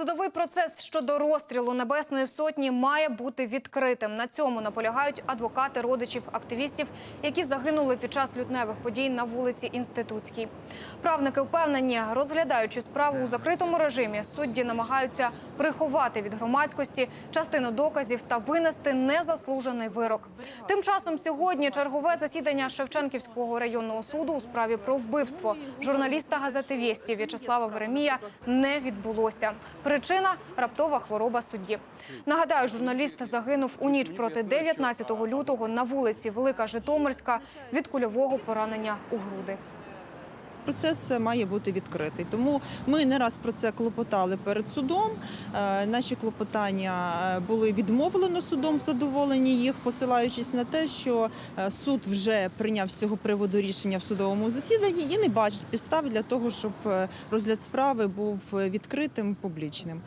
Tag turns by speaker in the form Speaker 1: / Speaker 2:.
Speaker 1: Судовий процес щодо розстрілу Небесної сотні має бути відкритим. На цьому наполягають адвокати родичів активістів, які загинули під час лютневих подій на вулиці Інститутській. Правники впевнені, розглядаючи справу у закритому режимі, судді намагаються приховати від громадськості частину доказів та винести незаслужений вирок. Тим часом сьогодні чергове засідання Шевченківського районного суду у справі про вбивство журналіста газети «Вєсті» В'ячеслава Веремія не відбулося. Причина раптова хвороба судді. Нагадаю, журналіст загинув у ніч проти 19 лютого на вулиці Велика Житомирська від кульового поранення у груди.
Speaker 2: Процес має бути відкритий. Тому ми не раз про це клопотали перед судом. Е, Наші клопотання е, були відмовлено судом в задоволенні їх, посилаючись на те, що е, суд вже прийняв з цього приводу рішення в судовому засіданні і не бачить підстав для того, щоб розгляд справи був відкритим, публічним.